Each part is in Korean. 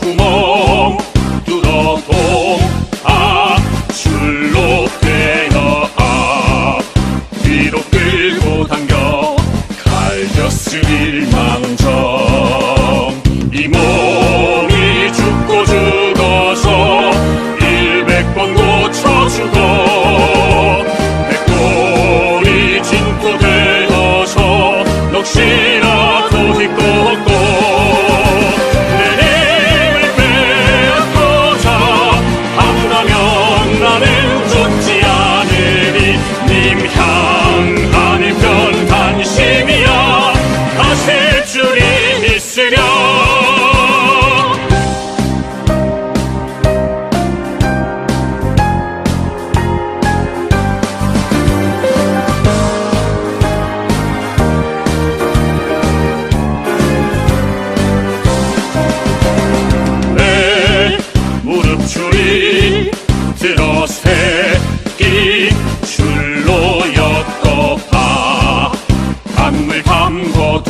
구멍 뚫어 동아 줄로 되어 아 뒤로 끌고 당겨. 갈겼을 망정 줄이 들어 새끼 줄로 엮어봐. 강물 담궈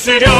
serio.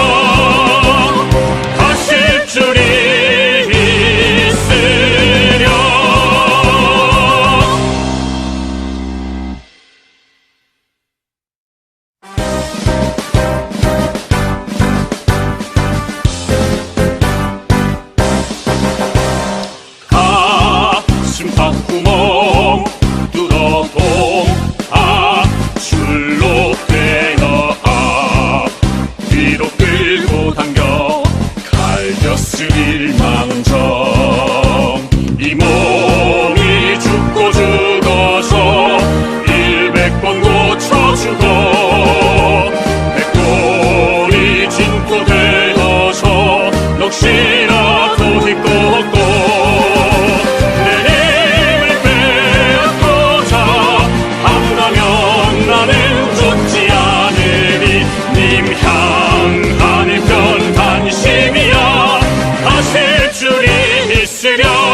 뒤로 끌고 당겨. 갈겼으릴 망정. 이 몸이 죽고 죽어서 일백 번 고쳐주고 백골이 진고 되어서 넋이라도 딛고 나는 좋지 않으리. 님 Señor.